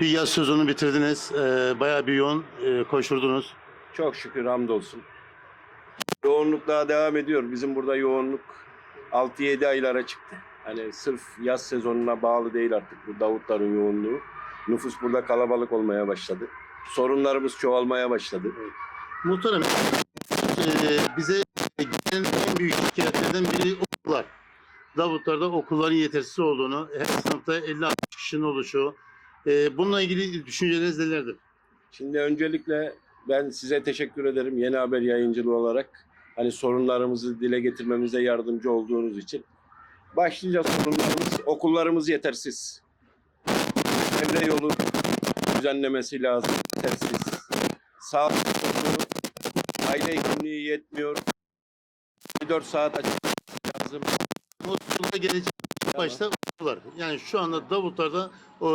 Bir yaz sezonu bitirdiniz. Ee, bayağı bir yoğun e, koşturdunuz. Çok şükür hamdolsun. Yoğunluk daha devam ediyor. Bizim burada yoğunluk 6-7 aylara çıktı. Hani sırf yaz sezonuna bağlı değil artık bu Davutların yoğunluğu. Nüfus burada kalabalık olmaya başladı. Sorunlarımız çoğalmaya başladı. Muhtarım, e, bize gelen en büyük şikayetlerden biri okullar. Davutlar'da okulların yetersiz olduğunu, her sınıfta 50-60 kişinin oluşu. E, bununla ilgili düşünceleriniz nelerdir? Şimdi öncelikle ben size teşekkür ederim yeni haber yayıncılığı olarak. Hani sorunlarımızı dile getirmemize yardımcı olduğunuz için. Başlıca sorunlarımız okullarımız yetersiz. Çevre yolu düzenlemesi lazım. Yetersiz. Sağlık sorunu, aile hekimliği yetmiyor. 4 saat açık lazım. Okulda gelecek başta okullar. Yani şu anda Davutlar'da e,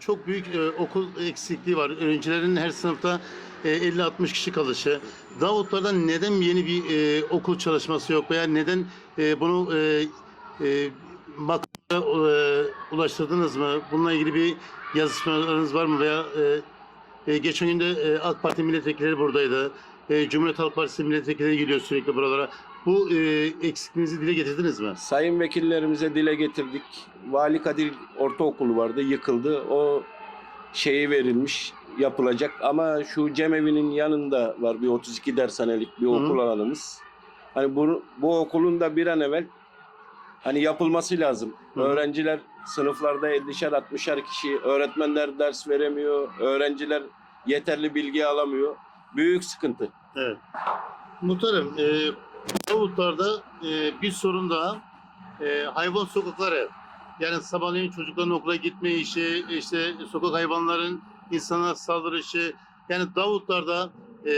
çok büyük e, okul eksikliği var. Öğrencilerin her sınıfta e, 50-60 kişi kalışı. Davutlar'da neden yeni bir e, okul çalışması yok veya neden e, bunu e, e, makamlara e, ulaştırdınız mı? Bununla ilgili bir yazışmalarınız var mı veya e, e, geçen gün de e, AK Parti milletvekilleri buradaydı. E, Cumhuriyet Halk Partisi milletvekilleri geliyor sürekli buralara. Bu e, eksikliğinizi dile getirdiniz mi? Sayın vekillerimize dile getirdik. Vali Kadir Ortaokulu vardı, yıkıldı. O şeyi verilmiş, yapılacak. Ama şu cemevinin yanında var bir 32 dershanelik bir Hı hı. okul alanımız. Hani bu, bu okulun da bir an evvel hani yapılması lazım. Hı. Öğrenciler sınıflarda 50'şer 60'er kişi, öğretmenler ders veremiyor, öğrenciler yeterli bilgi alamıyor. Büyük sıkıntı. Evet. Muhtarım, e, Davutlar'da e, bir sorun daha. E, hayvan sokakları. Yani sabahleyin çocukların okula gitme işi, işte sokak hayvanların insana saldırışı. Yani Davutlar'da e,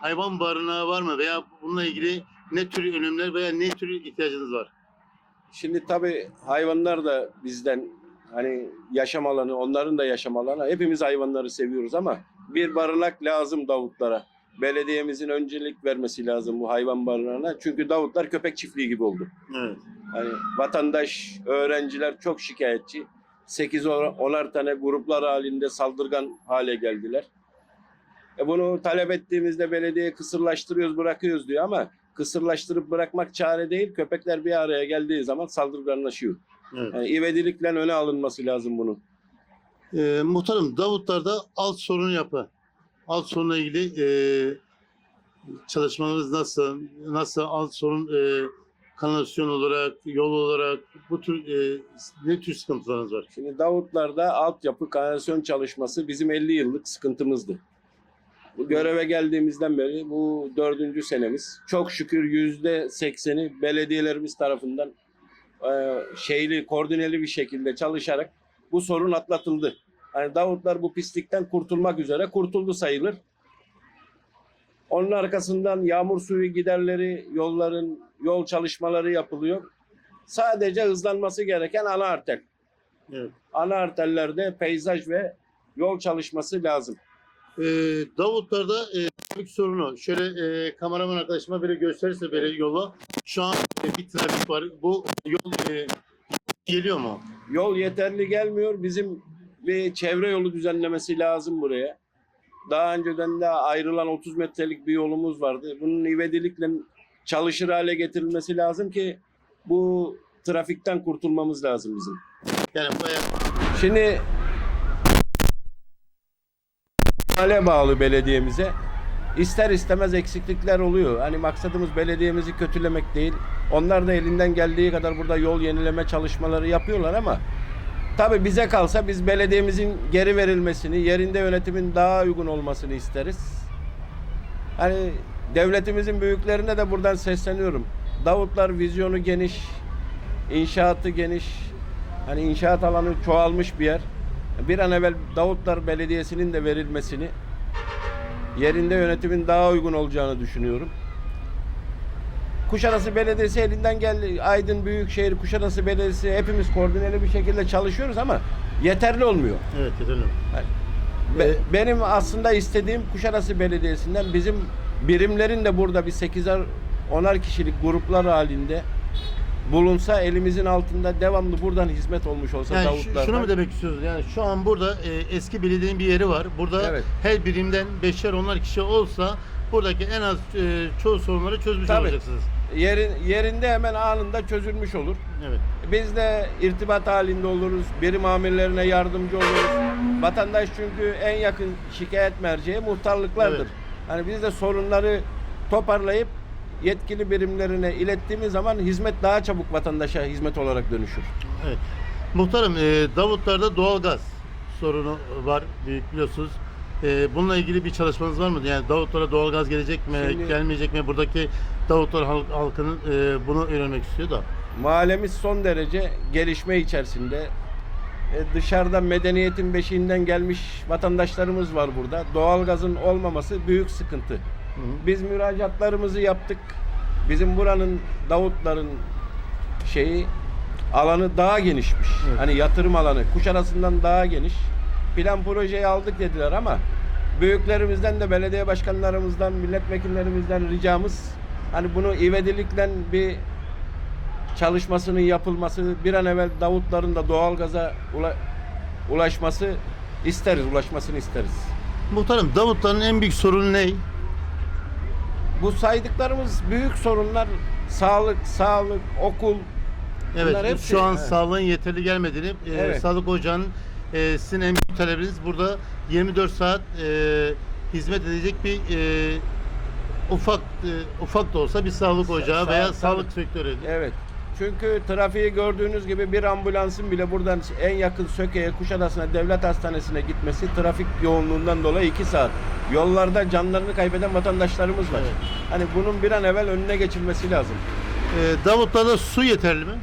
hayvan barınağı var mı? Veya bununla ilgili ne tür önlemler veya ne tür ihtiyacınız var? Şimdi tabii hayvanlar da bizden hani yaşam alanı, onların da yaşam alanı. Hepimiz hayvanları seviyoruz ama bir barınak lazım Davutlara. Belediyemizin öncelik vermesi lazım bu hayvan barınağına. Çünkü Davutlar köpek çiftliği gibi oldu. Evet. Hani vatandaş, öğrenciler çok şikayetçi. 8 onar tane gruplar halinde saldırgan hale geldiler. E bunu talep ettiğimizde belediye kısırlaştırıyoruz, bırakıyoruz diyor ama kısırlaştırıp bırakmak çare değil. Köpekler bir araya geldiği zaman saldırganlaşıyor. evet. Yani ivedilikle öne alınması lazım bunun. E, muhtarım Davutlar'da alt sorun yapı. Alt sorunla ilgili e, çalışmalarınız nasıl? Nasıl alt sorun e, kanalizasyon olarak, yol olarak bu tür e, ne tür sıkıntılarınız var? Şimdi Davutlar'da altyapı kanalizasyon çalışması bizim 50 yıllık sıkıntımızdı. Bu göreve geldiğimizden beri bu dördüncü senemiz. Çok şükür yüzde sekseni belediyelerimiz tarafından e, şeyli, koordineli bir şekilde çalışarak bu sorun atlatıldı. Yani Davutlar bu pislikten kurtulmak üzere kurtuldu sayılır. Onun arkasından yağmur suyu giderleri, yolların yol çalışmaları yapılıyor. Sadece hızlanması gereken ana arter. Evet. Ana arterlerde peyzaj ve yol çalışması lazım. E, Davutlar'da e, trafik sorunu. Şöyle e, kameraman arkadaşıma böyle gösterirse böyle yolu. Şu an e, bir trafik var. Bu yol e, geliyor mu? Yol yeterli gelmiyor. Bizim bir çevre yolu düzenlemesi lazım buraya. Daha önceden de ayrılan 30 metrelik bir yolumuz vardı. Bunun ivedilikle çalışır hale getirilmesi lazım ki bu trafikten kurtulmamız lazım bizim. Yani bayağı Şimdi hale bağlı belediyemize ister istemez eksiklikler oluyor. Hani maksadımız belediyemizi kötülemek değil. Onlar da elinden geldiği kadar burada yol yenileme çalışmaları yapıyorlar ama tabii bize kalsa biz belediyemizin geri verilmesini, yerinde yönetimin daha uygun olmasını isteriz. Hani devletimizin büyüklerine de buradan sesleniyorum. Davutlar vizyonu geniş, inşaatı geniş. Hani inşaat alanı çoğalmış bir yer. Bir an evvel Davutlar Belediyesi'nin de verilmesini yerinde yönetimin daha uygun olacağını düşünüyorum. Kuşadası Belediyesi elinden geldi. Aydın Büyükşehir, Kuşadası Belediyesi hepimiz koordineli bir şekilde çalışıyoruz ama yeterli olmuyor. Evet yeterli. Be- Ee, benim aslında istediğim Kuşadası Belediyesi'nden bizim birimlerin de burada bir 8'er 10'ar kişilik gruplar halinde bulunsa elimizin altında devamlı buradan hizmet olmuş olsa Yani şu- Davutlardan. şunu mu demek istiyorsunuz? Yani şu an burada e, eski belediyenin bir yeri var. Burada Evet. her birimden beşer onlar kişi olsa buradaki en az e, çoğu sorunları çözmüş Tabii. olacaksınız. Yerin, yerinde hemen anında çözülmüş olur. Evet. Biz de irtibat halinde oluruz. Birim amirlerine yardımcı oluruz. Vatandaş çünkü en yakın şikayet merceği muhtarlıklardır. Evet. Hani biz de sorunları toparlayıp yetkili birimlerine ilettiğimiz zaman hizmet daha çabuk vatandaşa hizmet olarak dönüşür. Evet. Muhtarım e, Davutlar'da doğalgaz sorunu var büyük biliyorsunuz. E, bununla ilgili bir çalışmanız var mı? Yani Davutlar'a doğalgaz gelecek mi, Şimdi- gelmeyecek mi? Buradaki Davutlar halk- halkının e, bunu öğrenmek istiyor da. Mahallemiz son derece gelişme içerisinde. E, dışarıda medeniyetin beşiğinden gelmiş vatandaşlarımız var burada. Doğalgazın olmaması büyük sıkıntı. Biz müracaatlarımızı yaptık. Bizim buranın Davutların şeyi alanı daha genişmiş. Evet. Hani yatırım alanı Kuşadası'ndan daha geniş. Plan projeyi aldık dediler ama büyüklerimizden de belediye başkanlarımızdan, milletvekillerimizden ricamız hani bunu ivedilikle bir çalışmasının yapılması, bir an evvel Davutların da doğalgaza ula- ulaşması isteriz, ulaşmasını isteriz. Muhtarım Davutlar'ın en büyük sorunu ne? Bu saydıklarımız büyük sorunlar sağlık, sağlık, okul. Evet, Bunlar hepsi- şu an evet. sağlığın yeterli gelmediğini, e, Evet. Sağlık Ocağı'nın e, sizin en büyük talebiniz burada 24 saat e, hizmet edecek bir e, ufak e, ufak da olsa bir sağlık ocağı Sa- veya tabii. sağlık sektörü. Evet. Çünkü trafiği gördüğünüz gibi bir ambulansın bile buradan en yakın Söke'ye, Kuşadası'na, devlet hastanesine gitmesi trafik yoğunluğundan dolayı 2 saat. Yollarda canlarını kaybeden vatandaşlarımız var. Evet. Hani bunun bir an evvel önüne geçilmesi lazım. E, Davutlar'da su yeterli mi?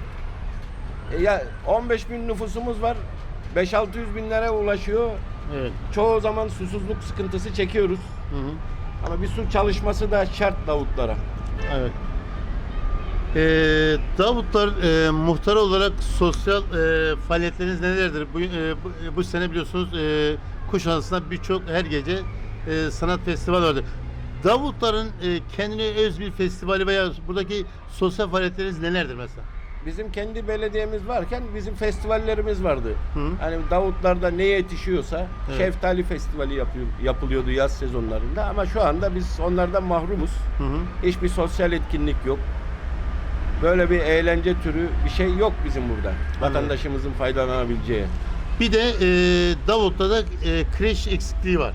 E ya 15 bin nüfusumuz var. 5-600 binlere ulaşıyor. Evet. Çoğu zaman susuzluk sıkıntısı çekiyoruz. Hı hı. Ama bir su çalışması da şart Davutlara. Evet. Ee, Davutlar e, muhtar olarak sosyal e, faaliyetleriniz nelerdir? Bu, e, bu, bu sene biliyorsunuz e, Kuşadası'nda birçok her gece e, sanat festivali vardı. Davutların e, kendine öz bir festivali veya buradaki sosyal faaliyetleriniz nelerdir mesela? Bizim kendi belediyemiz varken bizim festivallerimiz vardı. Hı. Hani Davutlar'da ne yetişiyorsa Evet. Şeftali Festivali yapıyor, yapılıyordu yaz sezonlarında ama şu anda biz onlardan mahrumuz. Hı hı. Hiçbir sosyal etkinlik yok. Böyle bir eğlence türü bir şey yok bizim burada. Vatandaşımızın faydalanabileceği. Bir de e, Davut'ta e, kreş eksikliği var.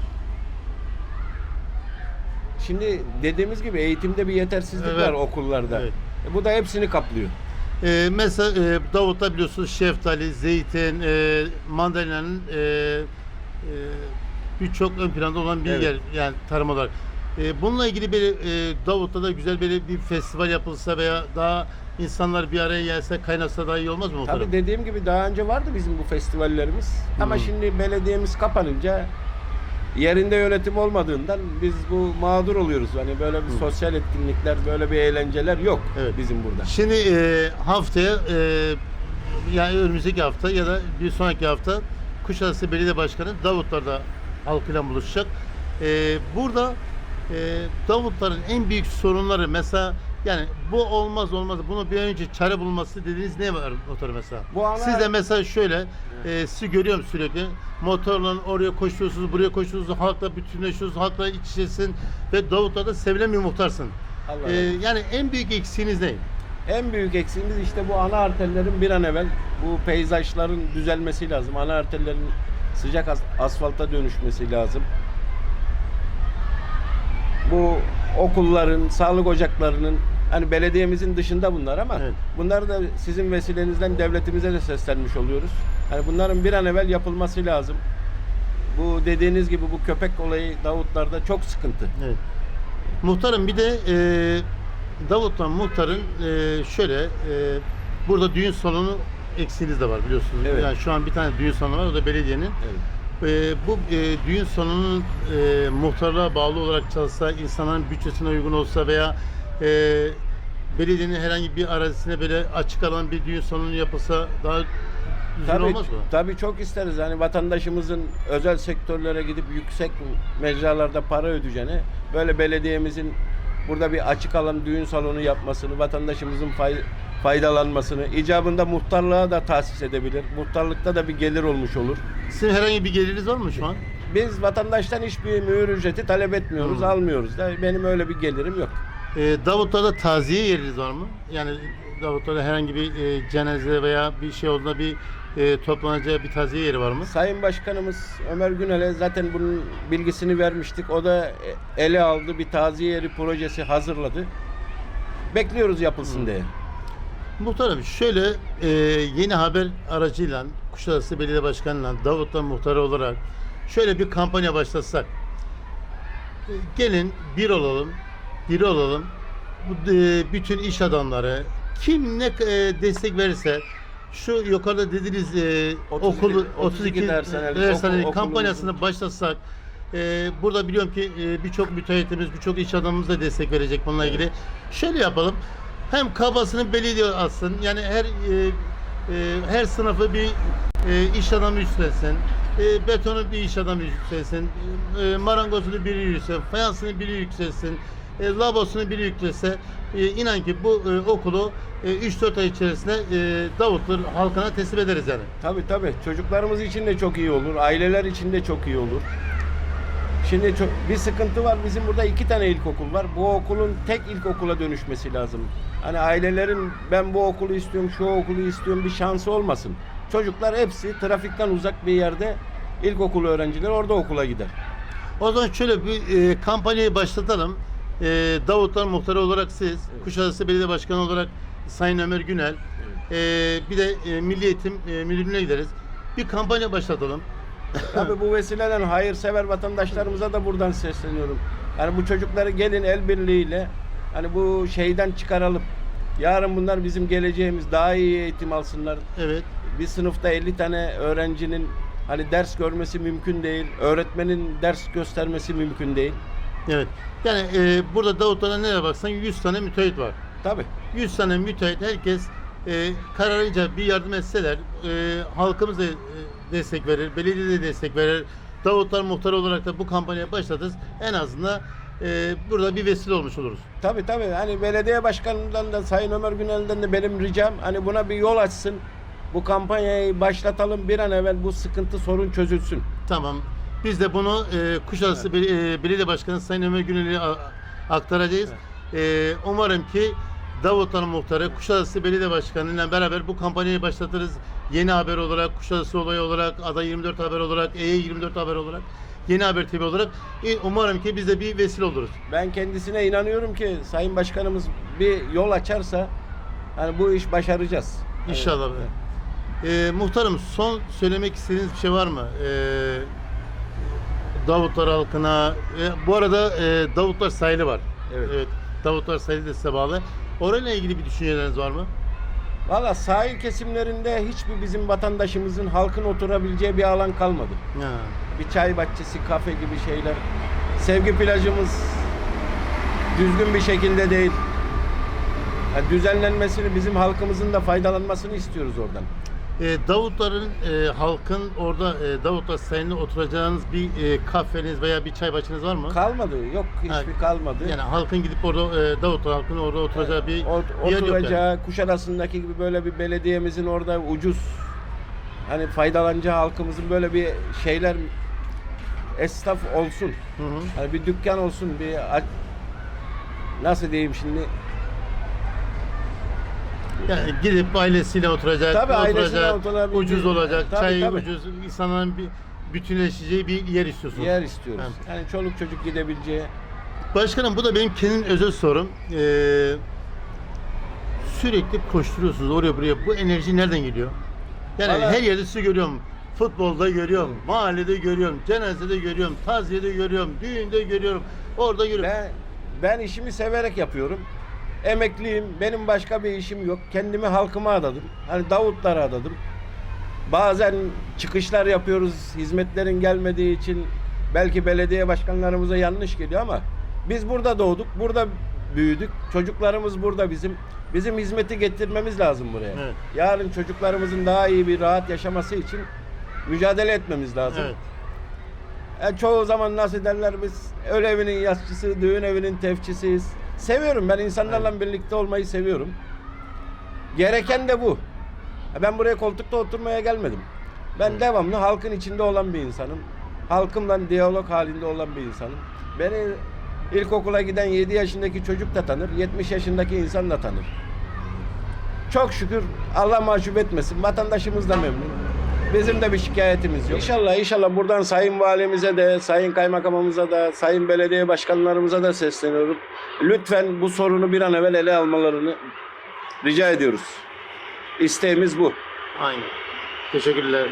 Şimdi dediğimiz gibi eğitimde bir yetersizlik Evet. var okullarda. Evet. E, bu da hepsini kaplıyor. Ee, mesela e, Davut'ta biliyorsunuz şeftali, zeytin, e, mandalina'nın e, e, birçok ön planda olan bir Evet. yer yani tarım olarak. E, bununla ilgili bir e, Davut'ta da güzel böyle bir festival yapılsa veya daha insanlar bir araya gelse kaynasa daha iyi olmaz mı muhtarım? Tabii dediğim gibi daha önce vardı bizim bu festivallerimiz. Ama Hı. şimdi belediyemiz kapanınca yerinde yönetim olmadığından biz bu mağdur oluyoruz. Hani böyle bir Hı. sosyal etkinlikler, böyle bir eğlenceler yok Evet. bizim burada. Şimdi e, haftaya e, yani önümüzdeki hafta ya da bir sonraki hafta Kuşadası Belediye Başkanı Davutlar'da halkıyla buluşacak. E, burada e, Davutların en büyük sorunları mesela yani bu olmaz olmaz bunu bir önce çare bulması dediğiniz ne var motor mesela? Bu ana- Siz de mesela şöyle e, sizi görüyorum sürekli motorla oraya koşuyorsunuz buraya koşuyorsunuz halkla bütünleşiyorsunuz halkla iç içesin ve Davutlar'da sevilen bir muhtarsın. Allah razı olsun. yani en büyük eksiğiniz ne? En büyük eksiğimiz işte bu ana arterlerin bir an evvel bu peyzajların düzelmesi lazım. Ana arterlerin sıcak as- asfalta dönüşmesi lazım. Bu okulların, sağlık ocaklarının hani belediyemizin dışında bunlar ama Evet. bunları da sizin vesilenizden devletimize de seslenmiş oluyoruz. Hani bunların bir an evvel yapılması lazım. Bu dediğiniz gibi bu köpek olayı Davutlar'da çok sıkıntı. Evet. Muhtarım bir de e, Davut'tan muhtarın e, şöyle e, burada düğün salonu eksiğiniz de var biliyorsunuz. Evet. Yani şu an bir tane düğün salonu var o da belediyenin. Evet. E, bu e, düğün salonunun e, muhtarlığa bağlı olarak çalışsa, insanların bütçesine uygun olsa veya e, belediyenin herhangi bir arazisine böyle açık alan bir düğün salonu yapılsa daha güzel Tabii, olmaz mı? tabii çok isteriz. Hani vatandaşımızın özel sektörlere gidip yüksek mecralarda para ödeyeceğine böyle belediyemizin burada bir açık alan düğün salonu yapmasını, vatandaşımızın fay- faydalanmasını, icabında muhtarlığa da tahsis edebilir. Muhtarlıkta da bir gelir olmuş olur. Sizin herhangi bir geliriniz var mı şu an? Biz vatandaştan hiçbir mühür ücreti talep etmiyoruz, Hı. almıyoruz da benim öyle bir gelirim yok. Ee, Davutlar'da taziye yeriniz var mı? Yani Davutlar'da herhangi bir e, cenaze veya bir şey olduğunda bir e, toplanacağı bir taziye yeri var mı? Sayın Başkanımız Ömer Günel'e zaten bunun bilgisini vermiştik. O da ele aldı, bir taziye yeri projesi hazırladı. Bekliyoruz yapılsın diye. Muhtarım şöyle e, yeni haber aracıyla Kuşadası Belediye Başkanı'yla Davut'ta muhtarı olarak şöyle bir kampanya başlatsak. E, gelin bir olalım, bir olalım. Bu, e, bütün iş adamları kim ne e, destek verirse şu yukarıda dediğiniz e, 32 okulu 32 32 dershanelik dershanelik okul- kampanyasını başlatsak e, burada biliyorum ki e, birçok müteahhitimiz, birçok iş adamımız da destek verecek bununla ilgili. Şöyle yapalım. Hem kabasını belediye alsın. Yani her e, e, her sınıfı bir e, iş adamı üstlensin. E, betonu bir iş adamı üstlensin. E, marangozunu biri yükselsin. Fayansını biri yükselsin. E, labosunu biri yüklese e, inan ki bu e, okulu e, 3-4 ay içerisinde e, Davutlu halkına teslim ederiz yani. Tabii tabii. Çocuklarımız için de çok iyi olur. Aileler için de çok iyi olur. Şimdi çok, bir sıkıntı var. Bizim burada iki tane ilkokul var. Bu okulun tek ilkokula dönüşmesi lazım. Hani ailelerin ben bu okulu istiyorum, şu okulu istiyorum bir şansı olmasın. Çocuklar hepsi trafikten uzak bir yerde ilkokul öğrencileri orada okula gider. O zaman şöyle bir e, kampanyayı başlatalım. E, Davutlar muhtarı olarak siz, Kuşadası Belediye Başkanı olarak Sayın Ömer Günel, e, bir de e, Milli Eğitim e, Müdürlüğü'ne gideriz. Bir kampanya başlatalım. Tabii bu vesileden hayırsever vatandaşlarımıza da buradan sesleniyorum. Yani bu çocukları gelin el birliğiyle hani bu şeyden çıkaralım. Yarın bunlar bizim geleceğimiz. Daha iyi eğitim alsınlar. Evet. Bir sınıfta 50 tane öğrencinin hani ders görmesi mümkün değil. Öğretmenin ders göstermesi mümkün değil. Evet. Yani e, burada Davutlar'a nereye baksan 100 tane müteahhit var. Tabii. 100 tane müteahhit herkes e, kararınca bir yardım etseler e, halkımız da e, destek verir, belediye de destek verir. Davutlar muhtarı olarak da bu kampanyaya başlatırız. En azından e, burada bir vesile olmuş oluruz. Tabii tabii. Hani belediye başkanından da Sayın Ömer Günel'den de benim ricam hani buna bir yol açsın. Bu kampanyayı başlatalım bir an evvel bu sıkıntı sorun çözülsün. Tamam. Biz de bunu e, Kuşadası Bel- e, Belediye Başkanı Sayın Ömer Günel'e aktaracağız. E, umarım ki Davutlar Muhtarı Kuşadası Belediye Başkanı ile beraber bu kampanyayı başlatırız. Yeni haber olarak, Kuşadası olayı olarak, Ada 24 haber olarak, E24 haber olarak, Yeni Haber TV olarak e, umarım ki biz de bir vesile oluruz. Ben kendisine inanıyorum ki Sayın Başkanımız bir yol açarsa hani bu iş başaracağız. İnşallah. E, muhtarım son söylemek istediğiniz bir şey var mı? E, Davutlar halkına. E, bu arada e, Davutlar sahili var. Evet. Davutlar sahili de size bağlı. Orayla ilgili bir düşünceleriniz var mı? Valla sahil kesimlerinde hiçbir bizim vatandaşımızın halkın oturabileceği bir alan kalmadı. Ha. Bir çay bahçesi, kafe gibi şeyler. Sevgi plajımız düzgün bir şekilde değil. Yani düzenlenmesini, bizim halkımızın da faydalanmasını istiyoruz oradan. E, Davutların e, halkın orada e, Davutlar sahilinde oturacağınız bir e, kafeniz veya bir çay bahçeniz var mı? Kalmadı, yok hiçbir Ha, kalmadı. Yani halkın gidip orada e, Davutlar halkının orada oturacağı bir Ot- yer yok yani. oturacağı, Kuşadası'ndaki gibi böyle bir belediyemizin orada ucuz hani faydalanacağı halkımızın böyle bir şeyler esnaf olsun. Hı hı. Hani bir dükkan olsun, bir a- nasıl diyeyim şimdi? Yani gidip ailesiyle oturacak, Tabii ailesiyle oturacak, oturabildiği- ucuz olacak, Tabii, çay tabii. ucuz, insanların bir bütünleşeceği bir yer istiyorsunuz. Yer istiyoruz. Evet. Yani çoluk çocuk gidebileceği. Başkanım bu da benim kendim özel sorum. Ee, sürekli koşturuyorsunuz oraya buraya. Bu enerji nereden geliyor? Yani Vallahi- her yerde sizi görüyorum. Futbolda görüyorum, mahallede görüyorum, cenazede görüyorum, taziyede görüyorum, düğünde görüyorum, orada görüyorum. Ben ben işimi severek yapıyorum. Emekliyim. Benim başka bir işim yok. Kendimi halkıma adadım. Hani Davutlara adadım. Bazen çıkışlar yapıyoruz. Hizmetlerin gelmediği için belki belediye başkanlarımıza yanlış geliyor ama biz burada doğduk. Burada büyüdük. Çocuklarımız burada bizim. Bizim hizmeti getirmemiz lazım buraya. Evet. Yarın çocuklarımızın daha iyi bir rahat yaşaması için mücadele etmemiz lazım. Evet. E, çoğu zaman nasıl derler biz öl evinin yasçısı, düğün evinin tefçisiyiz. Seviyorum ben insanlarla birlikte olmayı seviyorum. Gereken de bu. Ben buraya koltukta oturmaya gelmedim. Ben devamlı halkın içinde olan bir insanım. Halkımla diyalog halinde olan bir insanım. Beni ilkokula giden 7 yaşındaki çocuk da tanır, 70 yaşındaki insan da tanır. Çok şükür Allah mahcup etmesin. Vatandaşımız da memnun. Bizim de bir şikayetimiz yok. İnşallah inşallah buradan Sayın Valimize de, Sayın Kaymakamımıza da, Sayın Belediye Başkanlarımıza da sesleniyorum. Lütfen bu sorunu bir an evvel ele almalarını rica ediyoruz. İsteğimiz bu. Aynen. Teşekkürler.